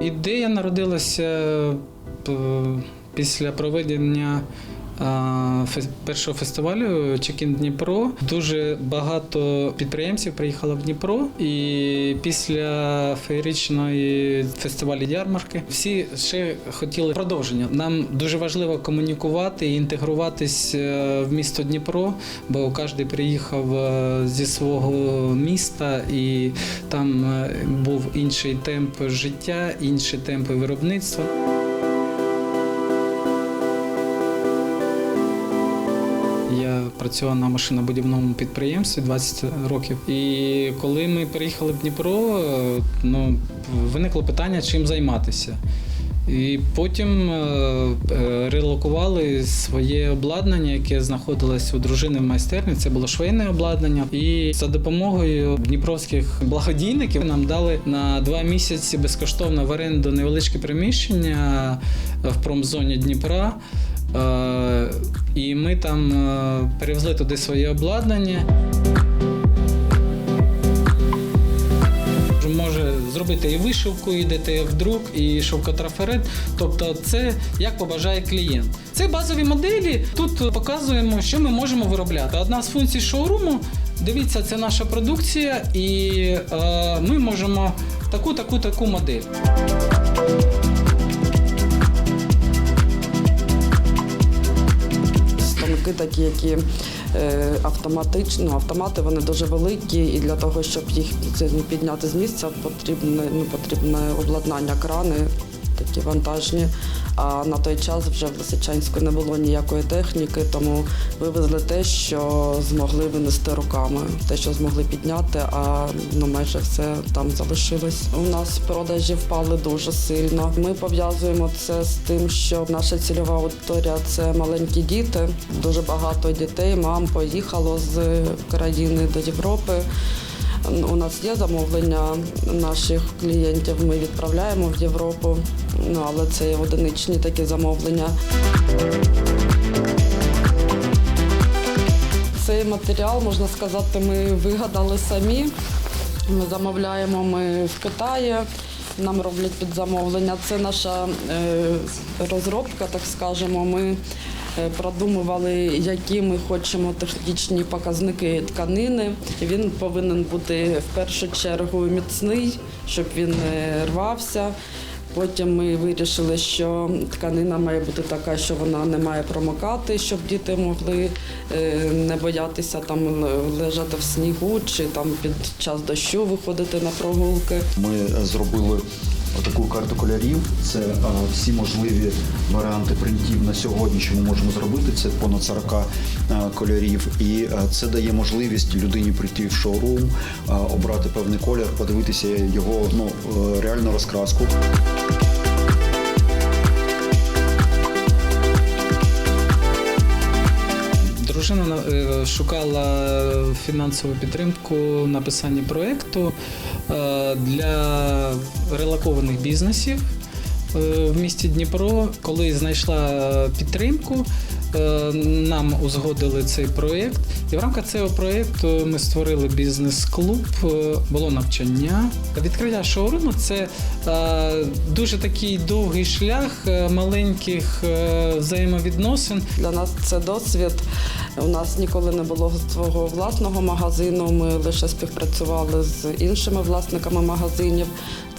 Ідея народилася е, після проведення першого фестивалю Чекін Дніпро. Дуже багато підприємців приїхало в Дніпро, і після феєричної фестивалю ярмарки всі ще хотіли продовження. Нам дуже важливо комунікувати і інтегруватись е, в місто Дніпро, бо кожен приїхав е, зі свого міста, і там е, був інший темп життя, інші темпи виробництва. Я працював на машинобудівному підприємстві 20 років. І коли ми приїхали в Дніпро, е, ну, виникло питання, чим займатися. І потім е, е, релокували своє обладнання, яке знаходилось у дружини в майстерні. Це було швейне обладнання. І за допомогою дніпровських благодійників нам дали на два місяці безкоштовно в оренду невеличке приміщення в промзоні Дніпра. І ми там е, перевезли туди своє обладнання. Може зробити і вишивку, і ДТФ друк, і шовкотрафарет. Тобто, це як побажає клієнт. Це базові моделі. Тут показуємо, що ми можемо виробляти. Одна з функцій шоуруму. Дивіться, це наша продукція, і е, ми можемо таку, таку, таку модель. Такі, які е, автоматично, автомати вони дуже великі, і для того, щоб їх підняти з місця, потрібне, ну, потрібне обладнання, крани такі вантажні. А на той час вже в Лисичанську не було ніякої техніки, тому вивезли те, що змогли винести руками, те, що змогли підняти, а ну, майже все там залишилось. У нас продажі впали дуже сильно. Ми пов'язуємо це з тим, що наша цільова аудиторія це маленькі діти. Дуже багато дітей, мам поїхало з країни до Європи. У нас є замовлення наших клієнтів. Ми відправляємо в Європу, ну але це одиничні такі замовлення. Цей матеріал, можна сказати, ми вигадали самі. Ми замовляємо ми в Китаї. Нам роблять під замовлення. Це наша е, розробка, так скажемо. Ми продумували, які ми хочемо технічні показники тканини. Він повинен бути в першу чергу міцний, щоб він не рвався. Потім ми вирішили, що тканина має бути така, що вона не має промокати, щоб діти могли е, не боятися там лежати в снігу чи там під час дощу виходити на прогулки. Ми е, зробили таку карту кольорів. Це е, всі можливі варіанти принтів на сьогодні, що ми можемо зробити. Це понад 40 е, кольорів. І е, це дає можливість людині прийти в шоурум, е, обрати певний колір, подивитися його ну, реальну розкраску. Дружина шукала фінансову підтримку в написанні проєкту для релокованих бізнесів е, в місті Дніпро. Коли знайшла підтримку, е, нам узгодили цей проєкт. І в рамках цього проєкту ми створили бізнес-клуб, е, було навчання. Відкриття шоуруму це е, дуже такий довгий шлях е, маленьких е, взаємовідносин. Для нас це досвід. У нас ніколи не було свого власного магазину. Ми лише співпрацювали з іншими власниками магазинів.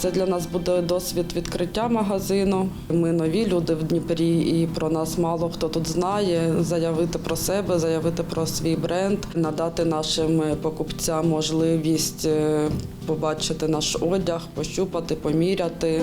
Це для нас буде досвід відкриття магазину. Ми нові люди в Дніпрі, і про нас мало хто тут знає. Заявити про себе, заявити про свій бренд, надати нашим покупцям можливість е, побачити наш одяг, пощупати, поміряти.